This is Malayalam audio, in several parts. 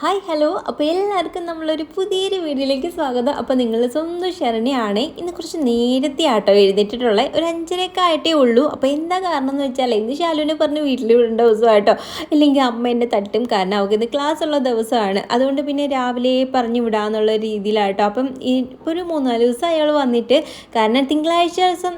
ഹായ് ഹലോ അപ്പോൾ എല്ലാവർക്കും നമ്മളൊരു പുതിയൊരു വീഡിയോയിലേക്ക് സ്വാഗതം. അപ്പോൾ നിങ്ങൾ സ്വന്തം ശരണിയാണ് ഇന്ന് കുറച്ച് നേരത്തെ ആട്ടോ എഴുന്നേറ്റിട്ടുള്ള ഒരു അഞ്ചരയൊക്കെ ആയിട്ടേ ഉള്ളൂ. അപ്പോൾ എന്താ കാരണം എന്ന് വെച്ചാൽ ഇന്ന് ശാലുവിനെ പറഞ്ഞ് വീട്ടിൽ വിടേണ്ട ദിവസമായിട്ടോ ഇല്ലെങ്കിൽ അമ്മ എന്നെ തട്ടും കാരണം അവൾക്ക് ഇന്ന് ക്ലാസ് ഉള്ള ദിവസമാണ്. അതുകൊണ്ട് പിന്നെ രാവിലെ പറഞ്ഞു വിടാമെന്നുള്ള രീതിയിലാട്ടോ. അപ്പം ഇപ്പോൾ ഒരു മൂന്നാൽ ദിവസം അയാൾ വന്നിട്ട് കാരണം തിങ്കളാഴ്ച ദിവസം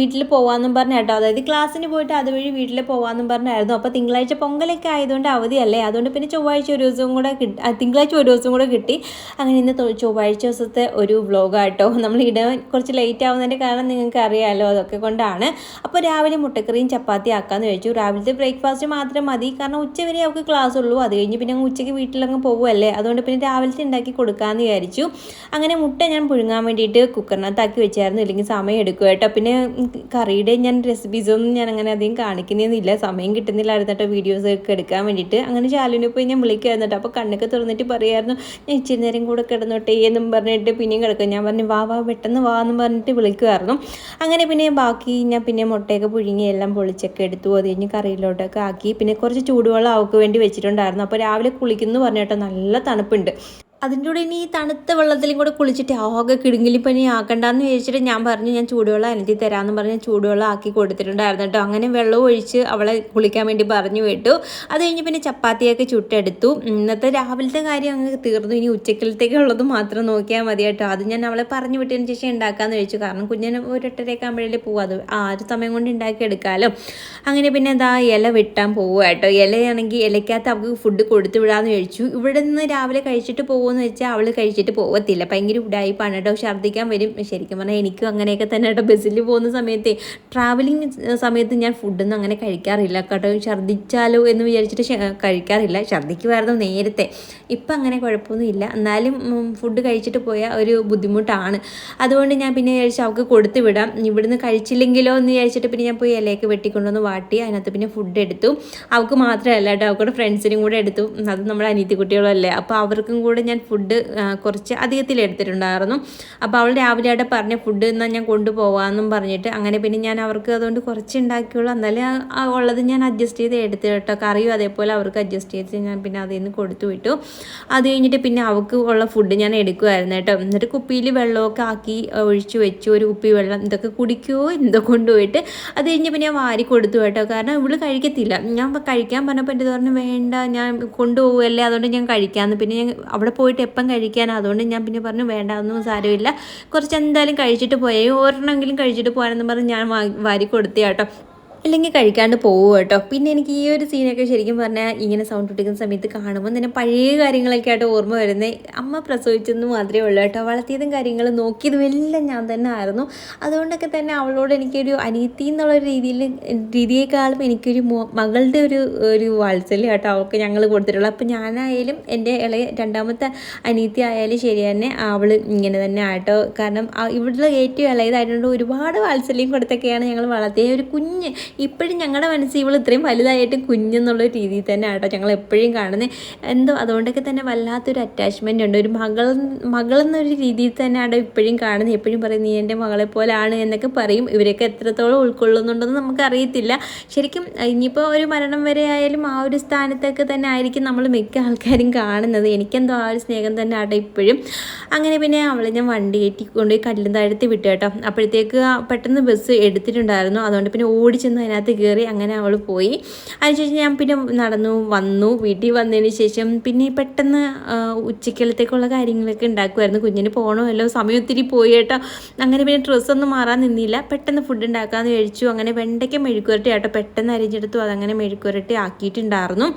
വീട്ടിൽ പോകാമെന്നും പറഞ്ഞാട്ടോ. അതായത് ക്ലാസ്സിന് പോയിട്ട് അതുവഴി വീട്ടിൽ പോകാമെന്നും പറഞ്ഞായിരുന്നു. അപ്പോൾ തിങ്കളാഴ്ച പൊങ്കലൊക്കെ ആയതുകൊണ്ട് അവധിയല്ലേ. അതുകൊണ്ട് പിന്നെ ചൊവ്വാഴ്ച ഒരു ദിവസവും കൂടെ കിട്ടി. തിങ്കളാഴ്ച ഒരു ദിവസം കൂടെ കിട്ടി. അങ്ങനെ ഇന്ന് ചൊവ്വാഴ്ച ദിവസത്തെ ഒരു വ്ളോഗാട്ടോ നമ്മൾ ഇടാൻ കുറച്ച് ലേറ്റ് ആവുന്നതിന്റെ കാരണം നിങ്ങൾക്ക് അറിയാമല്ലോ അതൊക്കെ കൊണ്ടാണ്. അപ്പോൾ രാവിലെ മുട്ടക്കറിയും ചപ്പാത്തി ആക്കാമെന്ന് ചോദിച്ചു രാവിലത്തെ ബ്രേക്ക്ഫാസ്റ്റ് മാത്രം മതി. കാരണം ഉച്ചവരെ അവൾക്ക് ക്ലാസ് ഉള്ളൂ. അത് കഴിഞ്ഞ് പിന്നെ ഉച്ചയ്ക്ക് വീട്ടിലങ്ങ് പോകുമല്ലേ അതുകൊണ്ട് പിന്നെ രാവിലത്തെ ഉണ്ടാക്കി കൊടുക്കാമെന്ന് വിചാരിച്ചു. അങ്ങനെ മുട്ട ഞാൻ പുഴുങ്ങാൻ വേണ്ടിയിട്ട് കുക്കറിനകത്താക്കി വെച്ചായിരുന്നു. ഇല്ലെങ്കിൽ സമയം എടുക്കും കേട്ടോ. പിന്നെ കറിയുടെ ഞാൻ റെസിപ്പീസൊന്നും ഞാൻ അങ്ങനെ അധികം കാണിക്കുന്നേന്നില്ല. സമയം കിട്ടുന്നില്ലായിരുന്നു കേട്ടോ. വീഡിയോസ് ഒക്കെ എടുക്കാൻ വേണ്ടിയിട്ട്. അങ്ങനെ ശാലുവിനെ പോയി ഞാൻ വിളിക്കുമായിരുന്നു കേട്ടോ. അപ്പോൾ കണ്ണൊക്കെ തുറന്നിട്ട് പറയായിരുന്നു ഞാൻ ഇച്ചിരി നേരം കൂടെ കിടന്നോട്ടെ എന്നും പറഞ്ഞിട്ട് പിന്നെയും കിടക്കും. ഞാൻ പറഞ്ഞു വാ വാ പെട്ടെന്ന് വാ എന്ന് പറഞ്ഞിട്ട് വിളിക്കുമായിരുന്നു അങ്ങനെ പിന്നെ ബാക്കി ഞാൻ പിന്നെ മുട്ടയൊക്കെ പുഴുങ്ങി എല്ലാം പൊളിച്ചൊക്കെ എടുത്തു അത് കഴിഞ്ഞ് കറിയിലോട്ടൊക്കെ ആക്കി. പിന്നെ കുറച്ച് ചൂടുവെള്ളം അവൾക്ക് വേണ്ടി വെച്ചിട്ടുണ്ടായിരുന്നു. അപ്പോൾ രാവിലെ കുളിക്കുന്നു പറഞ്ഞിട്ടോ നല്ല തണുപ്പുണ്ട്. അതിന്റെ കൂടെ ഇനി ഈ തണുത്ത വെള്ളത്തിലും കൂടെ കുളിച്ചിട്ട് ആകെ കിടുങ്ങിലിപ്പനി ആക്കണ്ടെന്ന് വിചാരിച്ചിട്ട് ഞാൻ പറഞ്ഞു ഞാൻ ചൂടുവെള്ളം അനത്തി തരാമെന്ന് പറഞ്ഞ് ചൂടുവെള്ളം ആക്കി കൊടുത്തിട്ടുണ്ടായിരുന്നു കേട്ടോ അങ്ങനെ വെള്ളം ഒഴിച്ച് അവളെ കുളിക്കാൻ വേണ്ടി പറഞ്ഞു വിട്ടു. അത് കഴിഞ്ഞ് പിന്നെ ചപ്പാത്തിയൊക്കെ ചുട്ടെടുത്തു. ഇന്നത്തെ രാവിലത്തെ കാര്യം അങ്ങ് തീർന്നു. ഇനി ഉച്ചക്കലത്തേക്ക് ഉള്ളത് മാത്രം നോക്കിയാൽ മതി കേട്ടോ അത് ഞാൻ അവളെ പറഞ്ഞു വിട്ടതിന് ശേഷം ഉണ്ടാക്കാമെന്ന് ചോദിച്ചു കാരണം കുഞ്ഞിന് ഒരു എട്ടരയൊക്കെ ആകുമ്പോഴേ പോകും അത് ആ ഒരു സമയം കൊണ്ട് ഉണ്ടാക്കി എടുക്കാമല്ലോ അങ്ങനെ പിന്നെ എന്താ ഇല വെട്ടാൻ പോവുക കേട്ടോ ഇലയാണെങ്കിൽ ഇലയ്ക്കകത്ത് അവൾക്ക് ഫുഡ് കൊടുത്തു വിടാമെന്ന് ചോദിച്ചു ഇവിടെ നിന്ന് രാവിലെ കഴിച്ചിട്ട് പോകുമെന്ന് വെച്ചാൽ അവൾ കഴിച്ചിട്ട് പോകത്തില്ല ഭയങ്കര ഉടായിപ്പാണ് കേട്ടോ. ഛർദ്ദിക്കാൻ വരും. ശരിക്കും പറഞ്ഞാൽ എനിക്കും അങ്ങനെയൊക്കെ തന്നെ കേട്ടോ. ബസ്സിൽ പോകുന്ന സമയത്ത് ട്രാവലിംഗ് സമയത്ത് ഞാൻ ഫുഡൊന്നും അങ്ങനെ കഴിക്കാറില്ല കേട്ടോ. ഛർദ്ദിച്ചാലോ എന്ന് വിചാരിച്ചിട്ട് കഴിക്കാറില്ല. ഛർദ്ദിക്കുമായിരുന്നു നേരത്തെ. ഇപ്പം അങ്ങനെ കുഴപ്പമൊന്നും ഇല്ല. എന്നാലും ഫുഡ് കഴിച്ചിട്ട് പോയ ഒരു ബുദ്ധിമുട്ടാണ്. അതുകൊണ്ട് ഞാൻ പിന്നെ വിചാരിച്ചു അവൾക്ക് കൊടുത്തു വിടാം. ഇവിടുന്ന് കഴിച്ചില്ലെങ്കിലോ എന്ന് വിചാരിച്ചിട്ട് പിന്നെ ഞാൻ പോയി ഇലയൊക്കെ വെട്ടിക്കൊണ്ടുവന്ന് വാട്ടി. അതിനകത്ത് പിന്നെ ഫുഡ് എടുത്തു. അവൾക്ക് മാത്രമല്ല കേട്ടോ. അവരുടെ ഫ്രണ്ട്സിനും കൂടെ എടുത്തു. അത് നമ്മുടെ അനിയത്തി കുട്ടികളല്ലേ അപ്പോൾ അവർക്കും കൂടെ ഞാൻ ഫുഡ് കുറച്ച് അധികത്തിൽ എടുത്തിട്ടുണ്ടായിരുന്നു. അപ്പോൾ അവൾ രാവിലെ ആയിട്ട് പറഞ്ഞ ഫുഡ് എന്നാൽ ഞാൻ കൊണ്ടുപോകാമെന്നും പറഞ്ഞിട്ട് അങ്ങനെ പിന്നെ ഞാൻ അവർക്ക് അതുകൊണ്ട് കുറച്ച് ഉണ്ടാക്കിയുള്ളൂ. എന്നാലും ഉള്ളത് ഞാൻ അഡ്ജസ്റ്റ് ചെയ്ത് എടുത്ത് കേട്ടോ. കറിയും അതേപോലെ അവർക്ക് അഡ്ജസ്റ്റ് ചെയ്ത് ഞാൻ പിന്നെ അതിൽ നിന്ന് കൊടുത്തു വിട്ടു. അത് കഴിഞ്ഞിട്ട് പിന്നെ അവൾക്ക് ഉള്ള ഫുഡ് ഞാൻ എടുക്കുമായിരുന്നു കേട്ടോ. എന്നിട്ട് കുപ്പിയിൽ വെള്ളമൊക്കെ ആക്കി ഒഴിച്ചു വെച്ചു. ഒരു കുപ്പി വെള്ളം ഇതൊക്കെ കുടിക്കുമോ എന്തോ കൊണ്ടുപോയിട്ട് അത് കഴിഞ്ഞ് പിന്നെ ഞാൻ വാരി കൊടുത്തു കേട്ടോ. കാരണം ഇവൾ കഴിക്കത്തില്ല. ഞാൻ കഴിക്കാൻ പറഞ്ഞപ്പോൾ എന്റെ പറഞ്ഞു വേണ്ട ഞാൻ കൊണ്ടുപോകുമല്ലേ അതുകൊണ്ട് ഞാൻ കഴിക്കാമെന്ന് പിന്നെ ഞാൻ അവിടെ പോയിട്ട് എപ്പം കഴിക്കാൻ? അതുകൊണ്ട് ഞാൻ പിന്നെ പറഞ്ഞു വേണ്ട ഒന്നും സാരമില്ല. കുറച്ച് എന്തായാലും കഴിച്ചിട്ട് പോയേ. ഒരെണ്ണമെങ്കിലും കഴിച്ചിട്ട് പോകാനെന്ന് പറഞ്ഞ് ഞാൻ വാരി കൊടുത്തേ കേട്ടോ അല്ലെങ്കിൽ കഴിക്കാണ്ട് പോകും കേട്ടോ. പിന്നെ എനിക്ക് ഈ ഒരു സീനൊക്കെ ശരിക്കും പറഞ്ഞാൽ ഇങ്ങനെ സൗണ്ട് ഇട്ടിക്കുന്ന സമയത്ത് കാണുമ്പോൾ തന്നെ പഴയ കാര്യങ്ങളൊക്കെ ആയിട്ട് ഓർമ്മ വരുന്നത് അമ്മ പ്രസവിച്ചെന്ന് മാത്രമേ ഉള്ളൂ കേട്ടോ. വളർത്തിയതും കാര്യങ്ങൾ നോക്കിയതും എല്ലാം ഞാൻ തന്നെ ആയിരുന്നു. അതുകൊണ്ടൊക്കെ തന്നെ അവളോട് എനിക്കൊരു അനിയത്തി എന്നുള്ള രീതിയിൽ രീതിയേക്കാളും എനിക്കൊരു മകളുടെ ഒരു ഒരു വാത്സല്യം കേട്ടോ അവൾക്ക് ഞങ്ങൾ കൊടുത്തിട്ടുള്ളത് അപ്പോൾ ഞാനായാലും എന്റെ ഇളയ രണ്ടാമത്തെ അനിയത്തി ആയാലും ശരി തന്നെ അവൾ ഇങ്ങനെ തന്നെ ആട്ടോ. കാരണം ഇവിടുത്തെ ഏറ്റവും ഇളയതായതുകൊണ്ട് ഒരുപാട് വാത്സല്യം കൊടുത്തൊക്കെയാണ് ഞങ്ങൾ വളർത്തിയത്. ഒരു കുഞ്ഞ് ഇപ്പോഴും ഞങ്ങളുടെ മനസ്സിൽ ഇവൾ ഇത്രയും വലുതായിട്ട് കുഞ്ഞെന്നുള്ള രീതിയിൽ തന്നെ ആട്ടോ ഞങ്ങൾ എപ്പോഴും കാണുന്നത് എന്തോ അതുകൊണ്ടൊക്കെ തന്നെ വല്ലാത്തൊരു അറ്റാച്ച്മെന്റ് ഉണ്ട്. ഒരു മകൾ മകളെന്നൊരു രീതിയിൽ തന്നെ ആട്ടോ ഇപ്പോഴും കാണുന്നത് എപ്പോഴും പറയും നീ എന്റെ മകളെ പോലാണ് എന്നൊക്കെ പറയും. ഇവരൊക്കെ എത്രത്തോളം ഉൾക്കൊള്ളുന്നുണ്ടെന്ന് നമുക്കറിയത്തില്ല. ശരിക്കും ഇനിയിപ്പോൾ ഒരു മരണം വരെ ആയാലും ആ ഒരു സ്ഥാനത്തൊക്കെ തന്നെ ആയിരിക്കും നമ്മൾ മിക്ക ആൾക്കാരും കാണുന്നത്. എനിക്കെന്തോ ആ ഒരു സ്നേഹം തന്നെ ആട്ടെ ഇപ്പോഴും. അങ്ങനെ പിന്നെ അവളെ ഞാൻ വണ്ടി കയറ്റി കൊണ്ടുപോയി കല്ലും താഴത്ത് വിട്ടു കേട്ടോ. അപ്പോഴത്തേക്ക് പെട്ടെന്ന് ബസ് എടുത്തിട്ടുണ്ടായിരുന്നു. അതുകൊണ്ട് പിന്നെ ഓടി ചെന്ന് അതിനകത്ത് കയറി അങ്ങനെ അവൾ പോയി. അതിനുശേഷം ഞാൻ പിന്നെ നടന്നു വന്നു. വീട്ടിൽ വന്നതിന് ശേഷം പിന്നെ പെട്ടെന്ന് ഉച്ചക്കലത്തേക്കുള്ള കാര്യങ്ങളൊക്കെ ഉണ്ടാക്കുമായിരുന്നു കുഞ്ഞിന് പോകണമല്ലോ സമയം ഒത്തിരി പോയി കേട്ടോ. അങ്ങനെ പിന്നെ ഡ്രസ്സൊന്നും മാറാൻ നിന്നില്ല. പെട്ടെന്ന് ഫുഡ് ഉണ്ടാക്കാമെന്ന് കഴിച്ചു അങ്ങനെ വെണ്ടയ്ക്ക മെഴുക്കുരട്ടി ആട്ടോ പെട്ടെന്ന് അരിഞ്ഞെടുത്തു. അതങ്ങനെ മെഴുക്കുരട്ടി ആക്കിയിട്ടുണ്ടായിരുന്നു.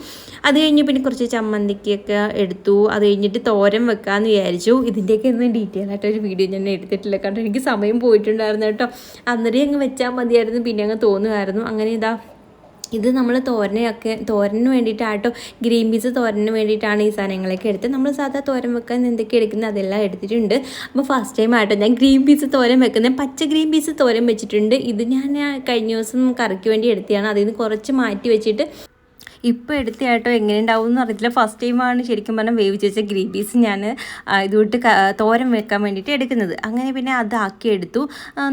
അത് കഴിഞ്ഞ് പിന്നെ കുറച്ച് ചമ്മന്തിക്കൊക്കെ എടുത്തു. അത് കഴിഞ്ഞിട്ട് തോരൻ വെക്കാമെന്ന് വിചാരിച്ചു. ഇതിന്റെയൊക്കെ ഒന്നും ഡീറ്റെയിൽ ആയിട്ട് ഒരു വീഡിയോ ഞാൻ എടുത്തിട്ടില്ല. കാരണം എനിക്ക് സമയം പോയിട്ടുണ്ടായിരുന്നു കേട്ടോ. അന്നേരം അങ്ങ് വെച്ചാൽ മതിയായിരുന്നു. പിന്നെ അങ്ങ് തോന്നുമായിരുന്നു. അങ്ങനെ ഇതാ ഇത് നമ്മൾ തോരനൊക്കെ തോരന് വേണ്ടിയിട്ടാട്ടോ ഗ്രീൻ പീസ് തോരന് വേണ്ടിയിട്ടാണ് ഈ സാധനങ്ങളൊക്കെ എടുത്ത് നമ്മൾ സാധാ തോരൻ വെക്കാൻ എന്തൊക്കെ എടുക്കുന്നത് അതെല്ലാം എടുത്തിട്ടുണ്ട്. അപ്പോൾ ഫസ്റ്റ് ടൈം ആട്ടോ ഞാൻ ഗ്രീൻ പീസ് തോരൻ വെക്കുന്നത്. പച്ച ഗ്രീൻ പീസ് തോരൻ വെച്ചിട്ടുണ്ട്. ഇത് ഞാൻ കഴിഞ്ഞ ദിവസം കറിക്ക് വേണ്ടി എടുത്തതാണ്. അതിൽ നിന്ന് കുറച്ച് മാറ്റി വെച്ചിട്ട് ഇപ്പോൾ എടുത്തയാട്ടോ എങ്ങനെ ഉണ്ടാവും എന്ന് അറിയത്തില്ല ഫസ്റ്റ് ടൈമാണ് ശരിക്കും പറഞ്ഞാൽ വേവിച്ച് വെച്ച ഗ്രീൻ പീസ് ഞാൻ ഇതുവിട്ട് തോരൻ വെക്കാൻ വേണ്ടിയിട്ട് എടുക്കുന്നത്. അങ്ങനെ പിന്നെ അതാക്കി എടുത്തു.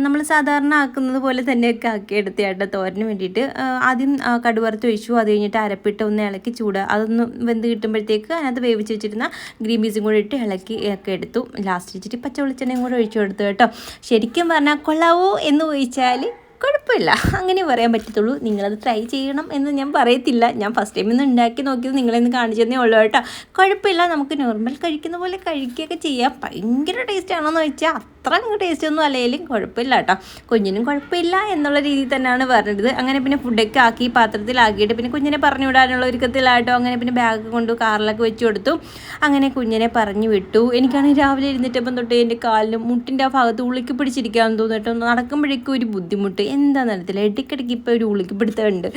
നമ്മൾ സാധാരണ ആക്കുന്നത് പോലെ തന്നെയൊക്കെ ആക്കി എടുത്തയാട്ടോ തോരന് വേണ്ടിയിട്ട്. ആദ്യം കടുവറുത്ത് ഒഴിച്ചു. അത് കഴിഞ്ഞിട്ട് അരപ്പിട്ട് ഒന്ന് ഇളക്കി ചൂട് അതൊന്ന് വെന്ത് കിട്ടുമ്പോഴത്തേക്ക് അതിനകത്ത് വേവിച്ച് വെച്ചിരുന്ന ഗ്രീൻ പീസും കൂടി ഇട്ട് ഇളക്കി ഒക്കെ എടുത്തു. ലാസ്റ്റ് വെച്ചിട്ട് പച്ച വെളിച്ചെണ്ണയും കൂടെ ഒഴിച്ചു കൊടുത്തു കേട്ടോ. ശരിക്കും പറഞ്ഞാൽ കൊള്ളാവോ എന്ന് ചോദിച്ചാൽ കുഴപ്പമില്ല. അങ്ങനെ പറയാൻ പറ്റത്തുള്ളൂ. നിങ്ങളത് ട്രൈ ചെയ്യണം എന്ന് ഞാൻ പറയത്തില്ല. ഞാൻ ഫസ്റ്റ് ടൈം ഒന്ന് ഉണ്ടാക്കി നോക്കിയത് നിങ്ങളെന്ന് കാണിച്ചു തന്നേ ഉള്ളൂ കേട്ടോ. കുഴപ്പമില്ല. നമുക്ക് നോർമൽ കഴിക്കുന്ന പോലെ കഴിക്കുകയൊക്കെ ചെയ്യാം. ഭയങ്കര ടേസ്റ്റ് ആണോന്ന് ചോദിച്ചാൽ അത്ര ടേസ്റ്റ് ഒന്നും അല്ലെങ്കിലും കുഴപ്പമില്ല കേട്ടോ കുഞ്ഞിനും കുഴപ്പമില്ല എന്നുള്ള രീതിയിൽ തന്നെയാണ് പറഞ്ഞത്. അങ്ങനെ പിന്നെ ഫുഡൊക്കെ ആക്കി പാത്രത്തിലാക്കിയിട്ട് പിന്നെ കുഞ്ഞിനെ പറഞ്ഞു വിടാനുള്ള ഒരുക്കത്തിലായിട്ടോ അങ്ങനെ പിന്നെ ബാഗ് കൊണ്ട് കാറിലൊക്കെ വെച്ച് കൊടുത്തു. അങ്ങനെ കുഞ്ഞിനെ പറഞ്ഞു വിട്ടു. എനിക്കാണെങ്കിൽ രാവിലെ എഴുന്നേറ്റപ്പം തൊട്ട് എന്റെ കാലിലും മുട്ടിന്റെ ആ ഭാഗത്ത് ഉളുക്കി പിടിച്ചിരിക്കാമെന്ന് തോന്നിട്ടോ നടക്കുമ്പോഴേക്കും ഒരു ബുദ്ധിമുട്ട്. എന്താണെന്ന് അറിയത്തില്ല ഇടയ്ക്കിടയ്ക്ക് ഇപ്പോൾ ഒരു ഉളുക്കി പിടുത്തമുണ്ട്.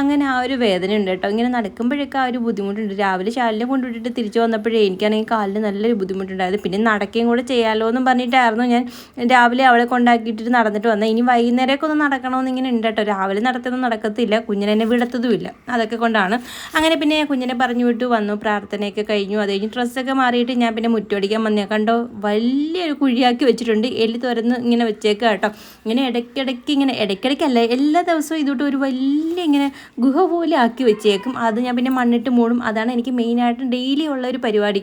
അങ്ങനെ ആ ഒരു വേദന ഉണ്ട് കേട്ടോ ഇങ്ങനെ നടക്കുമ്പോഴൊക്കെ ആ ഒരു ബുദ്ധിമുട്ടുണ്ട്. രാവിലെ ശാലിനെ കൊണ്ടുവിട്ടിട്ട് തിരിച്ചു വന്നപ്പോഴേ എനിക്കാണെങ്കിൽ കാലിന് നല്ലൊരു ബുദ്ധിമുട്ടുണ്ടായത് പിന്നെ നടക്കുകയും കൂടെ ചെയ്യാമല്ലോ എന്നും പറഞ്ഞിട്ടായിരുന്നു രാവിലെ അവളെ കൊണ്ടാക്കിയിട്ട് നടന്നിട്ട് വന്നത് ഇനി വൈകുന്നേരമൊക്കെ ഒന്ന് നടക്കണമെന്ന് ഇങ്ങനെ ഉണ്ട് കേട്ടോ. രാവിലെ നടത്തുന്നത് നടക്കത്തില്ല. കുഞ്ഞിനെന്നെ വിടത്തതുമില്ല. അതൊക്കെ കൊണ്ടാണ്. അങ്ങനെ പിന്നെ കുഞ്ഞിനെ പറഞ്ഞു വിട്ടു വന്നു പ്രാർത്ഥനയൊക്കെ കഴിഞ്ഞു. അത് കഴിഞ്ഞ് ഡ്രസ്സൊക്കെ മാറിയിട്ട് ഞാൻ പിന്നെ മുറ്റടിക്കാൻ വന്നേ. കണ്ടോ? വലിയൊരു കുഴിയാക്കി വെച്ചിട്ടുണ്ട്. എലി തുറന്ന് ഇങ്ങനെ വെച്ചേക്കുക കേട്ടോ. ഇങ്ങനെ ഇടയ്ക്കിടയ്ക്ക് ഇങ്ങനെ ഇടയ്ക്കിടയ്ക്കല്ല എല്ലാ ദിവസവും ഇതോട്ട് ഒരു വലിയ ഇങ്ങനെ ഗുഹ പോലെ ആക്കി വെച്ചേക്കും. അത് ഞാൻ പിന്നെ മണ്ണിട്ട് മൂടും. അതാണ് എനിക്ക് മെയിനായിട്ടും ഡെയിലി ഉള്ള ഒരു പരിപാടി.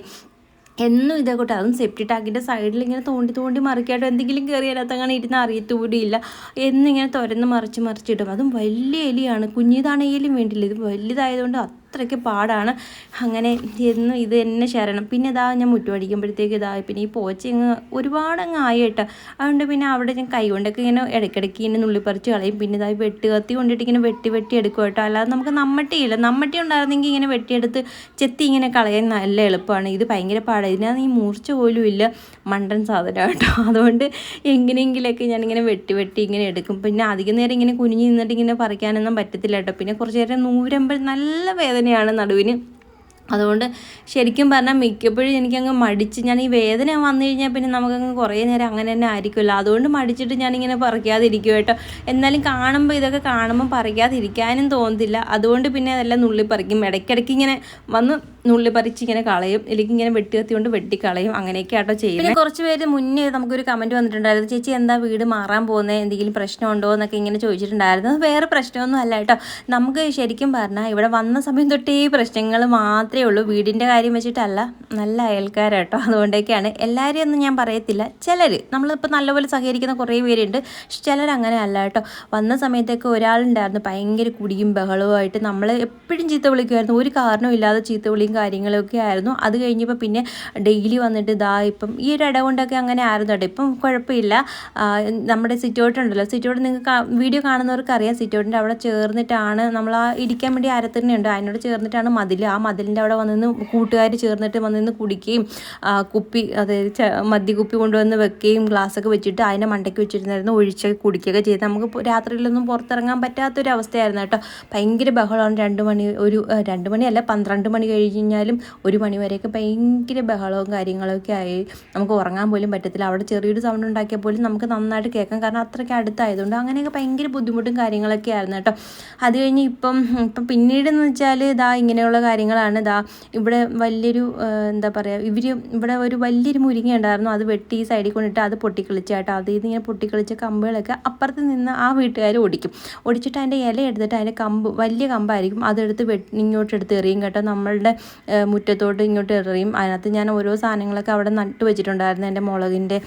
എന്നും ഇതേ കൂട്ടെ. അതും സെപ്റ്റി ടാങ്കിന്റെ സൈഡിൽ ഇങ്ങനെ തോണ്ടി തോണ്ടി മറിക്കാട്ടോ. എന്തെങ്കിലും കയറി അതിനകത്തങ്ങനെ ഇരുന്ന് അറിയത്തുകൂടിയില്ല. എന്നിങ്ങനെ തുരന്ന് മറിച്ച് മറിച്ചിടും അതും വലിയ എലിയാണ്. കുഞ്ഞിതാണെങ്കിലും വേണ്ടില്ല. ഇത് വലുതായതുകൊണ്ട് അത്രയ്ക്ക് പാടാണ്. അങ്ങനെ എന്നും ഇത് തന്നെ ശരണം. പിന്നെ ഇതാ ഞാൻ മുറ്റുപടിക്കുമ്പോഴത്തേക്ക് ഇതാ പിന്നെ ഈ പോച്ച അങ്ങ് ഒരുപാട് അങ്ങ് ആയിട്ട്. അതുകൊണ്ട് പിന്നെ അവിടെ ഞാൻ കൈ കൊണ്ടൊക്കെ ഇങ്ങനെ ഇടയ്ക്കിടയ്ക്ക് ഇങ്ങനെ നുള്ളിപ്പറിച്ച് കളയും. പിന്നെ ഇതായി വെട്ടി കത്തി കൊണ്ടിട്ട് ഇങ്ങനെ വെട്ടി വെട്ടി എടുക്കും കേട്ടോ. അല്ലാതെ നമുക്ക് നമ്മട്ടിയില്ല നമ്മട്ടി ഉണ്ടായിരുന്നെങ്കിൽ ഇങ്ങനെ വെട്ടിയെടുത്ത് ചെത്തി ഇങ്ങനെ കളയാൻ നല്ല എളുപ്പമാണ്. ഇത് ഭയങ്കര പാടാണ് ഇതിനകത്ത് ഈ മൂർച്ച പോലും ഇല്ല. മണ്ടൻ സാധനം കേട്ടോ. അതുകൊണ്ട് എങ്ങനെയെങ്കിലൊക്കെ ഞാനിങ്ങനെ വെട്ടി വെട്ടി ഇങ്ങനെ എടുക്കും. പിന്നെ അധികം നേരം ഇങ്ങനെ കുനിഞ്ഞ് നിന്നിട്ട് ഇങ്ങനെ പറിക്കാനൊന്നും പറ്റത്തില്ല കേട്ടോ. പിന്നെ കുറച്ച് നേരം നൂരമ്പൽ നല്ല വേദനയാണ് നടുവിന് അതുകൊണ്ട് ശരിക്കും പറഞ്ഞാൽ മിക്കപ്പോഴും എനിക്കങ്ങ് മടിച്ച് ഞാൻ ഈ വേദന വന്നു കഴിഞ്ഞാൽ പിന്നെ നമുക്കങ്ങ് കുറേ നേരം അങ്ങനെ തന്നെ ആയിരിക്കുമല്ലോ അതുകൊണ്ട് മടിച്ചിട്ട് ഞാനിങ്ങനെ പറിക്കാതിരിക്കും കേട്ടോ. എന്നാലും കാണുമ്പോൾ ഇതൊക്കെ കാണുമ്പോൾ പറിക്കാതിരിക്കാനും തോന്നത്തില്ല. അതുകൊണ്ട് പിന്നെ അതെല്ലാം നുള്ളി പറിക്കും ഇടയ്ക്കിടയ്ക്ക് ഇങ്ങനെ വന്ന് നുള്ളി പറിച്ച് ഇങ്ങനെ കളയും. അല്ലെങ്കിൽ ഇങ്ങനെ വെട്ടി കത്തി കൊണ്ട് വെട്ടി കളയും. അങ്ങനെയൊക്കെ ആട്ടോ ചെയ്യും പിന്നെ കുറച്ച് പേര് മുന്നേ നമുക്കൊരു കമന്റ് വന്നിട്ടുണ്ടായിരുന്നു. ചേച്ചി എന്താ വീട് മാറാൻ പോകുന്നത് എന്തെങ്കിലും പ്രശ്നമുണ്ടോ? എന്നൊക്കെ ഇങ്ങനെ ചോദിച്ചിട്ടുണ്ടായിരുന്നു. വേറെ പ്രശ്നമൊന്നും അല്ല കേട്ടോ. നമുക്ക് ശരിക്കും പറഞ്ഞാൽ ഇവിടെ വന്ന സമയം തൊട്ടേ പ്രശ്നങ്ങൾ മാത്രമേ ഉള്ളൂ. വീടിന്റെ കാര്യം വെച്ചിട്ടല്ല. നല്ല അയൽക്കാരാട്ടോ. അതുകൊണ്ടൊക്കെയാണ്. എല്ലാവരെയും ഒന്നും ഞാൻ പറയത്തില്ല. ചിലർ നമ്മളിപ്പോൾ നല്ലപോലെ സഹകരിക്കുന്ന കുറേ പേരുണ്ട്. പക്ഷെ ചിലർ അങ്ങനെ അല്ല കേട്ടോ. വന്ന സമയത്തൊക്കെ ഒരാളുണ്ടായിരുന്നു. ഭയങ്കര കുടിയും ബഹളവുമായിട്ട് നമ്മൾ എപ്പോഴും ചീത്ത വിളിക്കുമായിരുന്നു. ഒരു കാരണവും ഇല്ലാതെ ചീത്ത വിളിയും കാര്യങ്ങളൊക്കെ ആയിരുന്നു. അത് കഴിഞ്ഞപ്പോൾ പിന്നെ ഡെയിലി വന്നിട്ട് ഇതാ ഇപ്പം ഈ ഒരു ഇട കൊണ്ടൊക്കെ അങ്ങനെ ആയിരുന്നു കേട്ടോ. ഇപ്പം കുഴപ്പമില്ല. നമ്മുടെ സിറ്റൗട്ട് ഉണ്ടല്ലോ സിറ്റൗട്ട് നിങ്ങൾക്ക് വീഡിയോ കാണുന്നവർക്ക് അറിയാം സിറ്റൗട്ടിന്റെ അവിടെ ചേർന്നിട്ടാണ് നമ്മൾ ആ ഇരിക്കാൻ വേണ്ടി അരത്തിനുണ്ട് അതിനോട് ചേർന്നിട്ടാണ് മതിൽ ആ മതിലിന്റെ അവിടെ വന്നിന്ന് കൂട്ടുകാർ ചേർന്നിട്ട് വന്നിന്ന് കുടിക്കുകയും കുപ്പി അതായത് മദ്യക്കുപ്പി കൊണ്ടുവന്ന് വെക്കുകയും ഗ്ലാസ്സൊക്കെ വെച്ചിട്ട് അതിനെ മണ്ടയ്ക്ക് വെച്ചിരുന്നായിരുന്നു. ഒഴിച്ച് കുടിക്കുകയൊക്കെ ചെയ്ത്. നമുക്ക് രാത്രിയിലൊന്നും പുറത്തിറങ്ങാൻ പറ്റാത്തൊരവസ്ഥയായിരുന്നു കേട്ടോ. ഭയങ്കര ബഹളമാണ്. രണ്ട് മണി ഒരു രണ്ട് മണിയല്ല പന്ത്രണ്ട് മണി കഴിഞ്ഞാലും ഒരു മണി വരെയൊക്കെ ഭയങ്കര ബഹളവും കാര്യങ്ങളൊക്കെ ആയി. നമുക്ക് ഉറങ്ങാൻ പോലും പറ്റത്തില്ല. അവിടെ ചെറിയൊരു സൗണ്ട് ഉണ്ടാക്കിയാൽ പോലും നമുക്ക് നന്നായിട്ട് കേൾക്കാം. കാരണം അത്രയ്ക്ക് അടുത്തായതുകൊണ്ട് അങ്ങനെയൊക്കെ ഭയങ്കര ബുദ്ധിമുട്ടും കാര്യങ്ങളൊക്കെ ആയിരുന്നു കേട്ടോ. അത് കഴിഞ്ഞ് ഇപ്പം ഇപ്പം പിന്നീട് എന്ന് വെച്ചാൽ ഇതാ ഇങ്ങനെയുള്ള കാര്യങ്ങളാണ്. ഇതാ ഇവിടെ വലിയൊരു എന്താ പറയുക ഇവർ ഇവിടെ ഒരു വലിയൊരു മുരിങ്ങ ഉണ്ടായിരുന്നു. അത് വെട്ടി ഈ സൈഡിൽ കൊണ്ടിട്ട് അത് പൊട്ടിക്കളിച്ചാട്ടോ അതിൽ നിന്ന് ഇങ്ങനെ പൊട്ടിക്കളിച്ച കമ്പുകളൊക്കെ അപ്പുറത്ത് നിന്ന് ആ വീട്ടുകാർ ഓടിക്കും. ഓടിച്ചിട്ട് അതിന്റെ ഇല എടുത്തിട്ട് അതിന്റെ കമ്പ് വലിയ കമ്പായിരിക്കും. അതെടുത്ത് വെട്ടി ഇങ്ങോട്ട് എടുത്ത് എറിയും കേട്ടോ. നമ്മളുടെ മുറ്റത്തോട്ട് ഇങ്ങോട്ട് എറിയും. അതിനകത്ത് ഞാൻ ഓരോ സാധനങ്ങളൊക്കെ അവിടെ നട്ടു വെച്ചിട്ടുണ്ടായിരുന്നു. എന്റെ മുളകിന്റെ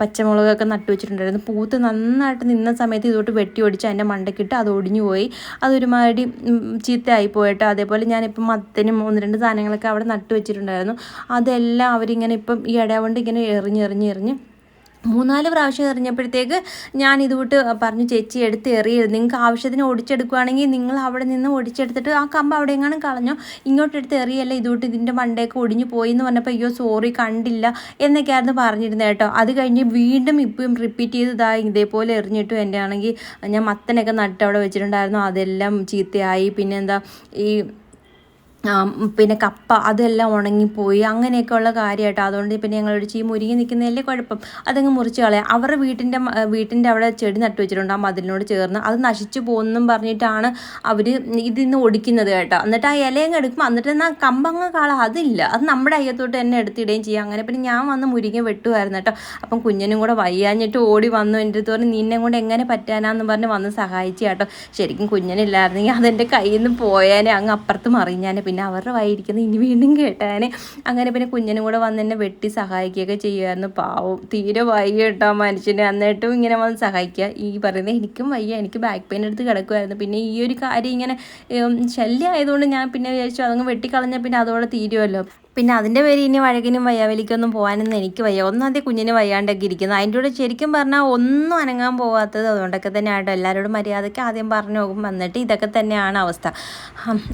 പച്ചമുളകൊക്കെ നട്ടു വെച്ചിട്ടുണ്ടായിരുന്നു. പൂത്ത് നന്നായിട്ട് നിന്ന സമയത്ത് ഇതോട്ട് വെട്ടി ഒടിച്ച് അതിന്റെ മണ്ടക്കിട്ട് അത് ഒടിഞ്ഞു പോയി. അതൊരുമാതിരി ചീത്തയായി പോയിട്ട്. അതേപോലെ ഞാനിപ്പം മത്തനും ഒന്ന് രണ്ട് സാധനങ്ങളൊക്കെ അവിടെ നട്ടു വെച്ചിട്ടുണ്ടായിരുന്നു. അതെല്ലാം അവരിങ്ങനെ ഇപ്പം ഈ ഇട കൊണ്ട് ഇങ്ങനെ എറിഞ്ഞ് എറിഞ്ഞ് മൂന്നാൽ പ്രാവശ്യം എറിഞ്ഞപ്പോഴത്തേക്ക് ഞാൻ ഇതുവിട്ട് പറഞ്ഞു ചേച്ചി എടുത്ത് എറിയരുത്. നിങ്ങൾക്ക് ആവശ്യത്തിന് ഒടിച്ചെടുക്കുകയാണെങ്കിൽ നിങ്ങൾ അവിടെ നിന്ന് ഒടിച്ചെടുത്തിട്ട് ആ കമ്പ് അവിടെ എങ്ങാനും കളഞ്ഞോ. ഇങ്ങോട്ട് എടുത്ത് എറിയല്ല ഇതുവിട്ട് ഇതിന്റെ മണ്ടയൊക്കെ ഒടിഞ്ഞു പോയി എന്ന് പറഞ്ഞപ്പോൾ അയ്യോ സോറി കണ്ടില്ല എന്നൊക്കെയായിരുന്നു പറഞ്ഞിരുന്നത് കേട്ടോ. അത് കഴിഞ്ഞ് വീണ്ടും ഇപ്പം റിപ്പീറ്റ് ചെയ്ത് ഇതാ ഇതേപോലെ എറിഞ്ഞിട്ടു എന്റെ ആണെങ്കിൽ ഞാൻ മത്തനൊക്കെ നട്ട് അവിടെ വെച്ചിട്ടുണ്ടായിരുന്നു. അതെല്ലാം ചീത്തയായി. പിന്നെന്താ ഈ പിന്നെ കപ്പ അതെല്ലാം ഉണങ്ങിപ്പോയി അങ്ങനെയൊക്കെ ഉള്ള കാര്യമായിട്ട്. അതുകൊണ്ട് പിന്നെ ഞങ്ങൾ ഒഴിച്ച് ഈ മുരിങ്ങി നിൽക്കുന്നതിലേ കുഴപ്പം. അതങ്ങ് മുറിച്ച് കളയാം. അവരുടെ വീട്ടിന്റെ വീട്ടിന്റെ അവിടെ ചെടി നട്ടു വെച്ചിട്ടുണ്ട്. ആ മതിലിനോട് ചേർന്ന് അത് നശിച്ചു പോകുന്നെന്നും പറഞ്ഞിട്ടാണ് അവർ ഇതിൽ നിന്ന് ഒടിക്കുന്നത് കേട്ടോ. എന്നിട്ട് ആ ഇലയങ്ങ് എടുക്കുമ്പോൾ എന്നിട്ട് എന്നാൽ കമ്പങ്ങ് കാള? അതില്ല. അത് നമ്മുടെ അയ്യത്തോട്ട് തന്നെ എടുത്തിടുകയും ചെയ്യാം. അങ്ങനെ പിന്നെ ഞാൻ വന്ന് മുരിങ്ങ വെട്ടുമായിരുന്നു കേട്ടോ. അപ്പം കുഞ്ഞിനും കൂടെ വയ്യാഞ്ഞിട്ട് ഓടി വന്നു. എന്റെ അടുത്ത് പറഞ്ഞ് നിന്നെ കൊണ്ട് എങ്ങനെ പറ്റാനാന്ന് പറഞ്ഞ് വന്ന് സഹായിച്ചു കേട്ടോ. ശരിക്കും കുഞ്ഞിനില്ലായിരുന്നെങ്കിൽ അതെന്റെ കയ്യിൽ നിന്ന് പോയാലേ അങ്ങ് അപ്പുറത്ത് മറിഞ്ഞാനെ. പിന്നെ അവരുടെ വായിരിക്കുന്നത് ഇനി വീണ്ടും കേട്ടാനെ. അങ്ങനെ പിന്നെ കുഞ്ഞിനും കൂടെ വന്ന് എന്നെ വെട്ടി സഹായിക്കുകയൊക്കെ ചെയ്യുമായിരുന്നു പാവം തീരെ വയ്യ കേട്ടോ മനുഷ്യന്. എന്നിട്ടും ഇങ്ങനെ വന്ന് സഹായിക്കുക. ഈ പറയുന്നത് എനിക്കും വയ്യ. എനിക്ക് ബാക്ക് പെയിൻ എടുത്ത് കിടക്കുമായിരുന്നു പിന്നെ ഈ ഒരു കാര്യം ഇങ്ങനെ ശല്യമായതുകൊണ്ട് ഞാൻ പിന്നെ വിചാരിച്ചു അതങ്ങ് വെട്ടിക്കളഞ്ഞാൽ പിന്നെ അതോടെ തീരുമല്ലോ പിന്നെ അതിന്റെ പേര് ഇനി വഴകിനും വയ്യാവലിക്കൊന്നും പോകാനൊന്നും എനിക്ക് വയ്യ. ഒന്നാമത്തെ കുഞ്ഞിന് വയ്യാണ്ടൊക്കെ ഇരിക്കുന്നത് അതിന്റെ കൂടെ ശരിക്കും പറഞ്ഞാൽ ഒന്നും അനങ്ങാൻ പോകാത്തത് അതുകൊണ്ടൊക്കെ തന്നെ ആയിട്ടോ എല്ലാവരോടും മര്യാദയ്ക്ക് ആദ്യം പറഞ്ഞു പോകും. വന്നിട്ട് ഇതൊക്കെ തന്നെയാണ് അവസ്ഥ.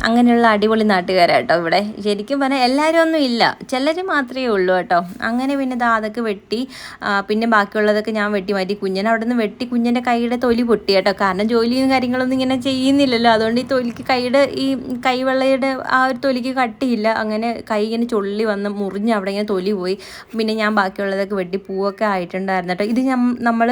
അങ്ങനെയുള്ള അടിപൊളി നാട്ടുകാരാട്ടോ ഇവിടെ. ശരിക്കും പറഞ്ഞാൽ എല്ലാവരും ഒന്നും ഇല്ല. ചിലർ മാത്രമേ ഉള്ളൂ കേട്ടോ. അങ്ങനെ പിന്നെ ദാ അതൊക്കെ വെട്ടി പിന്നെ ബാക്കിയുള്ളതൊക്കെ ഞാൻ വെട്ടി മാറ്റി. കുഞ്ഞിനെ അവിടെ നിന്ന് വെട്ടി കുഞ്ഞിന്റെ കൈയുടെ തൊലി പൊട്ടി കേട്ടോ. കാരണം ജോലിയും കാര്യങ്ങളൊന്നും ഇങ്ങനെ ചെയ്യുന്നില്ലല്ലോ. അതുകൊണ്ട് ഈ തൊലിക്ക് കൈയുടെ ഈ കൈവെള്ളയുടെ ആ ഒരു തൊലിക്ക് കട്ടിയില്ല. അങ്ങനെ കൈ ഇങ്ങനെ ചൊള്ളി വന്ന് മുറിഞ്ഞ് അവിടെ ഇങ്ങനെ തൊലി പോയി. പിന്നെ ഞാൻ ബാക്കിയുള്ളതൊക്കെ വെട്ടി പൂവൊക്കെ ആയിട്ടുണ്ടായിരുന്നു കേട്ടോ. ഇത് ഞാൻ നമ്മൾ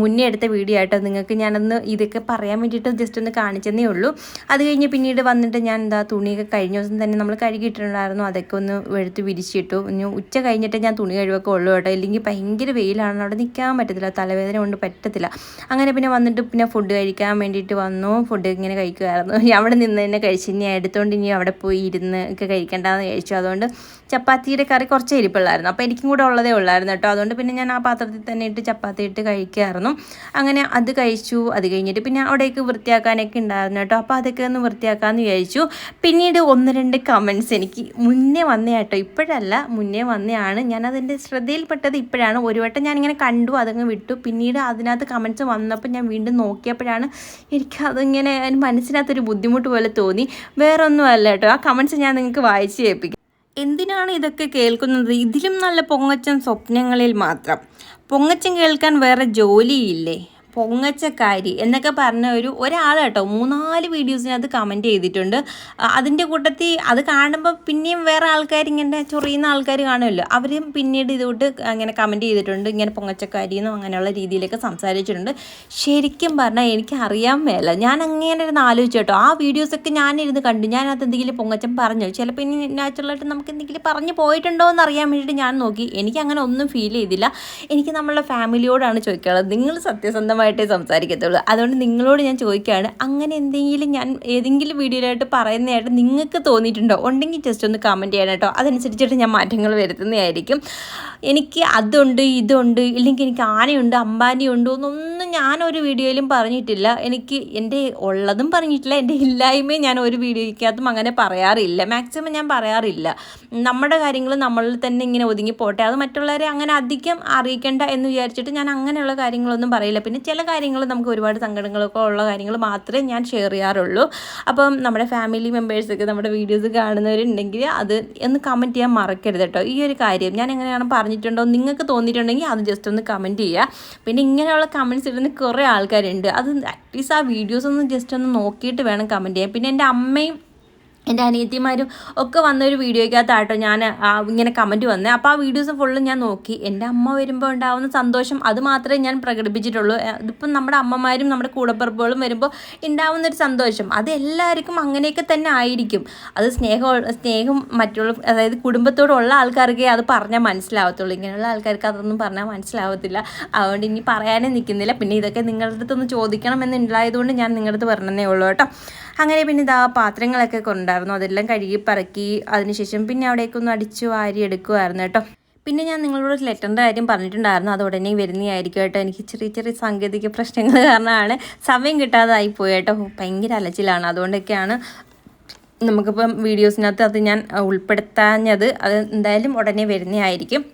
മുന്നേ എടുത്ത വീഡിയോ ആയിട്ടോ നിങ്ങൾക്ക് ഞാനൊന്ന് ഇതൊക്കെ പറയാൻ വേണ്ടിയിട്ട് ജസ്റ്റ് ഒന്ന് കാണിച്ചെന്നേ ഉള്ളൂ. അത് കഴിഞ്ഞ് പിന്നീട് വന്നിട്ട് ഞാൻ എന്താ തുണിയൊക്കെ കഴിഞ്ഞ ദിവസം തന്നെ നമ്മൾ കഴുകിയിട്ടുണ്ടായിരുന്നു അതൊക്കെ ഒന്ന് എടുത്ത് വിരിച്ചിട്ടു. ഇനി ഉച്ച കഴിഞ്ഞിട്ട് ഞാൻ തുണി കഴിവൊക്കെ ഉള്ളൂ കേട്ടോ. ഇല്ലെങ്കിൽ ഭയങ്കര വെയിലാണ്. അവിടെ നിൽക്കാൻ പറ്റത്തില്ല. തലവേദന കൊണ്ട് പറ്റത്തില്ല. അങ്ങനെ പിന്നെ വന്നിട്ട് പിന്നെ ഫുഡ് കഴിക്കാൻ വേണ്ടിയിട്ട് വന്നു. ഫുഡ് ഇങ്ങനെ കഴിക്കുമായിരുന്നു അവിടെ നിന്ന് തന്നെ കഴിച്ച്. ഇനി എടുത്തുകൊണ്ട് ഇനി അവിടെ പോയി ഇരുന്ന് ഒക്കെ കഴിക്കേണ്ടതെന്ന് കഴിച്ചു അതുകൊണ്ട് ചപ്പാത്തിയുടെ കറി കുറച്ച് ഇരിപ്പുള്ളായിരുന്നു. അപ്പോൾ എനിക്കും കൂടെ ഉള്ളതേ ഉള്ളായിരുന്നു കേട്ടോ. അതുകൊണ്ട് പിന്നെ ഞാൻ ആ പാത്രത്തിൽ തന്നെ ഇട്ട് ചപ്പാത്തി ഇട്ട് കഴിക്കുമായിരുന്നു അങ്ങനെ അത് കഴിച്ചു. അത് കഴിഞ്ഞിട്ട് പിന്നെ അവിടേക്ക് വൃത്തിയാക്കാനൊക്കെ ഉണ്ടായിരുന്നു കേട്ടോ. അപ്പോൾ അതൊക്കെ ഒന്ന് വൃത്തിയാക്കാമെന്ന് വിചാരിച്ചു. പിന്നീട് ഒന്ന് രണ്ട് കമൻസ് എനിക്ക് മുന്നേ വന്നേ കേട്ടോ. ഇപ്പോഴല്ല മുന്നേ വന്നതാണ് ഞാൻ അതിന്റെ ശ്രദ്ധയിൽപ്പെട്ടത് ഇപ്പോഴാണ്. ഒരു വട്ടം ഞാനിങ്ങനെ കണ്ടു അതങ്ങ് വിട്ടു. പിന്നീട് അതിനകത്ത് കമൻസ് വന്നപ്പോൾ ഞാൻ വീണ്ടും നോക്കിയപ്പോഴാണ് എനിക്ക് അതിങ്ങനെ മനസ്സിനകത്തൊരു ബുദ്ധിമുട്ട് പോലെ തോന്നി. വേറൊന്നുമല്ല കേട്ടോ. ആ കമൻസ് ഞാൻ നിങ്ങൾക്ക് വായിച്ച് കേൾപ്പിക്കാം. എന്തിനാണ് ഇതൊക്കെ കേൾക്കുന്നത്? ഇതിലും നല്ല പൊങ്ങച്ചൻ സ്വപ്നങ്ങളിൽ മാത്രം. പൊങ്ങച്ചൻ കേൾക്കാൻ വേറെ ജോലിയില്ലേ? പൊങ്ങച്ചക്കാരി എന്നൊക്കെ പറഞ്ഞ ഒരു ഒരാൾ കേട്ടോ മൂന്നാൽ വീഡിയോസിനകത്ത് കമന്റ് ചെയ്തിട്ടുണ്ട്. അതിന്റെ കൂട്ടത്തിൽ അത് കാണുമ്പോൾ പിന്നെയും വേറെ ആൾക്കാർ ഇങ്ങനെ ചൊറിയുന്ന ആൾക്കാർ കാണുമല്ലോ. അവരും പിന്നീട് ഇതുകൊണ്ട് അങ്ങനെ കമന്റ് ചെയ്തിട്ടുണ്ട്. ഇങ്ങനെ പൊങ്ങച്ചക്കാരി എന്നും അങ്ങനെയുള്ള രീതിയിലൊക്കെ സംസാരിച്ചിട്ടുണ്ട്. ശരിക്കും പറഞ്ഞാൽ എനിക്ക് അറിയാൻ മേല. ഞാൻ അങ്ങനെ ഇരുന്ന് ആലോചിച്ചു കേട്ടോ ആ വീഡിയോസൊക്കെ ഞാനിരുന്ന് കണ്ടു. ഞാനത് എന്തെങ്കിലും പൊങ്ങച്ചൻ പറഞ്ഞു? ചിലപ്പോൾ ഇനി നാച്ചുറലായിട്ട് നമുക്ക് എന്തെങ്കിലും പറഞ്ഞു പോയിട്ടുണ്ടോ എന്ന് അറിയാൻ വേണ്ടിയിട്ട് ഞാൻ നോക്കി. എനിക്ക് അങ്ങനെ ഒന്നും ഫീൽ ചെയ്തില്ല. എനിക്ക് നമ്മളുടെ ഫാമിലിയോടാണ് ചോദിക്കാനുള്ളത്. നിങ്ങൾ സത്യസന്ധമായിട്ടേ സംസാരിക്കത്തുള്ളൂ. അതുകൊണ്ട് നിങ്ങളോട് ഞാൻ ചോദിക്കുകയാണ് അങ്ങനെ എന്തെങ്കിലും ഞാൻ ഏതെങ്കിലും വീഡിയോയിലായിട്ട് പറയുന്നതായിട്ട് നിങ്ങൾക്ക് തോന്നിയിട്ടുണ്ടോ? ഉണ്ടെങ്കിൽ ജസ്റ്റ് ഒന്ന് കമന്റ് ചെയ്യണം കേട്ടോ. അതനുസരിച്ചിട്ട് ഞാൻ മാറ്റങ്ങൾ വരുത്തുന്നതായിരിക്കും. എനിക്ക് അതുണ്ട് ഇതുണ്ട് ഇല്ലെങ്കിൽ എനിക്ക് ആനയുണ്ട് അമ്പാനിയുണ്ട് എന്നൊന്നും ഞാനൊരു വീഡിയോയിലും പറഞ്ഞിട്ടില്ല. എനിക്ക് എന്റെ ഉള്ളതും പറഞ്ഞിട്ടില്ല എന്റെ ഇല്ലായ്മയും ഞാൻ ഒരു വീഡിയോയ്ക്കകത്തും അങ്ങനെ പറയാറില്ല. മാക്സിമം ഞാൻ പറയാറില്ല. നമ്മുടെ കാര്യങ്ങൾ നമ്മളിൽ തന്നെ ഇങ്ങനെ ഒതുങ്ങി പോട്ടെ. അത് മറ്റുള്ളവരെ അങ്ങനെ അധികം അറിയിക്കേണ്ട എന്ന് വിചാരിച്ചിട്ട് ഞാൻ അങ്ങനെയുള്ള കാര്യങ്ങളൊന്നും പറയില്ല. പിന്നെ ചില കാര്യങ്ങൾ നമുക്ക് ഒരുപാട് സങ്കടങ്ങളൊക്കെ ഉള്ള കാര്യങ്ങൾ മാത്രമേ ഞാൻ ഷെയർ ചെയ്യാറുള്ളൂ. അപ്പം നമ്മുടെ ഫാമിലി മെമ്പേഴ്സൊക്കെ നമ്മുടെ വീഡിയോസ് കാണുന്നവരുണ്ടെങ്കിൽ അത് ഒന്ന് കമന്റ് ചെയ്യാൻ മറക്കരുത് കേട്ടോ. ഈ ഒരു കാര്യം ഞാൻ എങ്ങനെയാണ് പറഞ്ഞിട്ടുണ്ടോ നിങ്ങൾക്ക് തോന്നിയിട്ടുണ്ടെങ്കിൽ അത് ജസ്റ്റ് ഒന്ന് കമന്റ് ചെയ്യുക. പിന്നെ ഇങ്ങനെയുള്ള കമന്റ്സ് ഇടുന്ന കുറേ ആൾക്കാരുണ്ട്. അത് അറ്റ്ലീസ്റ്റ് ആ വീഡിയോസ് ഒന്ന് ജസ്റ്റ് ഒന്ന് നോക്കിയിട്ട് വേണം കമന്റ് ചെയ്യാൻ. പിന്നെ എന്റെ അമ്മയും എന്റെ അനിയത്തിമാരും ഒക്കെ വന്നൊരു വീഡിയോയ്ക്കകത്താട്ടോ ഞാൻ ഇങ്ങനെ കമന്റ് വന്നത് അപ്പോൾ ആ വീഡിയോസ് ഫുള്ളും ഞാൻ നോക്കി. എന്റെ അമ്മ വരുമ്പോൾ ഉണ്ടാകുന്ന സന്തോഷം അത് മാത്രമേ ഞാൻ പ്രകടിപ്പിച്ചിട്ടുള്ളൂ. ഇതിപ്പം നമ്മുടെ അമ്മമാരും നമ്മുടെ കൂടപ്പിറപ്പുകളും വരുമ്പോൾ ഉണ്ടാവുന്ന ഒരു സന്തോഷം. അത് എല്ലാവർക്കും അങ്ങനെയൊക്കെ തന്നെ ആയിരിക്കും. അത് സ്നേഹം സ്നേഹം മറ്റുള്ള അതായത് കുടുംബത്തോടുള്ള ആൾക്കാർക്കേ അത് പറഞ്ഞാൽ മനസ്സിലാവത്തുള്ളൂ. ഇങ്ങനെയുള്ള ആൾക്കാർക്ക് അതൊന്നും പറഞ്ഞാൽ മനസ്സിലാവത്തില്ല. അതുകൊണ്ട് ഇനി പറയാനേ നിൽക്കുന്നില്ല പിന്നെ ഇതൊക്കെ നിങ്ങളുടെ അടുത്തൊന്ന് ചോദിക്കണമെന്നുണ്ടായതുകൊണ്ട് ഞാൻ നിങ്ങളുടെ അടുത്ത് പറഞ്ഞതേ ഉള്ളൂ കേട്ടോ. അങ്ങനെ പിന്നെ ഇതാ പാത്രങ്ങളൊക്കെ കൊണ്ടായിരുന്നു അതെല്ലാം കഴുകി പറക്കി. അതിനുശേഷം പിന്നെ അവിടേക്കൊന്ന് അടിച്ചു വാരി എടുക്കുമായിരുന്നു കേട്ടോ. പിന്നെ ഞാൻ നിങ്ങളോട് ലെറ്ററിന്റെ കാര്യം പറഞ്ഞിട്ടുണ്ടായിരുന്നു. അത് ഉടനെ വരുന്നതായിരിക്കും കേട്ടോ. എനിക്ക് ചെറിയ ചെറിയ സാങ്കേതിക പ്രശ്നങ്ങൾ കാരണമാണ് സമയം കിട്ടാതായി പോയി കേട്ടോ. ഭയങ്കര അലച്ചിലാണ്. അതുകൊണ്ടൊക്കെയാണ് നമുക്കിപ്പം വീഡിയോസിനകത്ത് അത് ഞാൻ ഉൾപ്പെടുത്താഞ്ഞത്. അത് എന്തായാലും ഉടനെ വരുന്നതായിരിക്കും.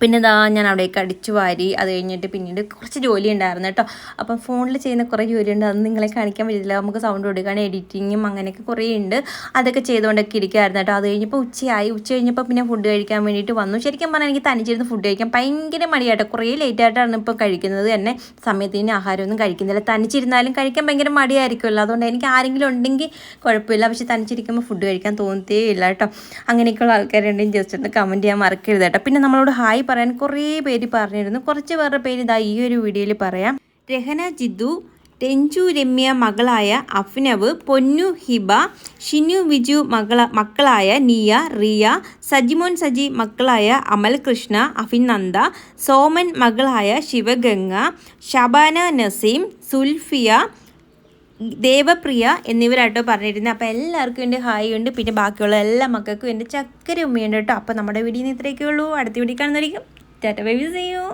പിന്നെ ഇതാ ഞാൻ അവിടേക്ക് അടിച്ചു വാരി അത് കഴിഞ്ഞിട്ട് പിന്നീട് കുറച്ച് ജോലി ഉണ്ടായിരുന്നു കേട്ടോ. അപ്പം ഫോണിൽ ചെയ്യുന്ന കുറേ ജോലി ഉണ്ട് അത് നിങ്ങളെ കാണിക്കാൻ പറ്റില്ല. നമുക്ക് സൗണ്ട് കൊടുക്കാൻ എഡിറ്റിങ്ങും അങ്ങനെയൊക്കെ കുറേ ഉണ്ട് അതൊക്കെ ചെയ്തുകൊണ്ടൊക്കെ ഇരിക്കുമായിരുന്നു കേട്ടോ. അത് കഴിഞ്ഞപ്പോൾ ഉച്ചയായി. ഉച്ച കഴിഞ്ഞപ്പോൾ പിന്നെ ഫുഡ് കഴിക്കാൻ വേണ്ടിയിട്ട് വന്നു. ശരിക്കും പറഞ്ഞാൽ എനിക്ക് തനിച്ചിരുന്ന് ഫുഡ് കഴിക്കാൻ ഭയങ്കര മടിയാട്ടോ. കുറേ ലേറ്റായിട്ടാണ് ഇപ്പോൾ കഴിക്കുന്നത് തന്നെ. സമയത്തിന് ആഹാരമൊന്നും കഴിക്കുന്നില്ല. തനിച്ചിരുന്നാലും കഴിക്കാൻ ഭയങ്കര മടിയായിരിക്കുമല്ലോ. അതുകൊണ്ട് എനിക്ക് ആരെങ്കിലും ഉണ്ടെങ്കിൽ കുഴപ്പമില്ല. പക്ഷെ തനിച്ചിരിക്കുമ്പോൾ ഫുഡ് കഴിക്കാൻ തോന്നത്തേ ഇല്ല കേട്ടോ. അങ്ങനെയൊക്കെയുള്ള ആൾക്കാരുണ്ടെങ്കിൽ ജസ്റ്റ് ഒന്ന് കമന്റ് ചെയ്യാൻ മറക്കരുത് കേട്ടോ. പിന്നെ നമ്മളോട് ഹായ് പറയാൻ കുറേ പേര് പറഞ്ഞിരുന്നു. കുറച്ച് പേരുടെ പേര് ഇതാ ഈ ഒരു വീഡിയോയിൽ പറയാം. രഹന ജിദ്ദു രഞ്ജു രമ്യ മകളായ അഫ്നവ് പൊന്നു ഹിബ ഷിനു വിജു മകള മക്കളായ നിയ റിയ സജിമോൻ സജി മക്കളായ അമൽ കൃഷ്ണ അഭിനന്ദ സോമൻ മകളായ ശിവഗംഗ ഷബാന നസീം സുൽഫിയ ദേവപ്രിയ എന്നിവരാട്ടോ പറഞ്ഞിരുന്നത് അപ്പോൾ എല്ലാവർക്കും എന്റെ ഹായ് ഉണ്ട്. പിന്നെ ബാക്കിയുള്ള എല്ലാ മക്കൾക്കും എന്റെ ചക്കര ഉമ്മയുണ്ട് കേട്ടോ. അപ്പോൾ നമ്മുടെ വീഡിയോ ഇത്രയൊക്കെ ഉള്ളൂ. അടുത്ത വീഡിയോ കാണുന്നതായിരിക്കും. ടാറ്റ ബൈ ചെയ്യൂ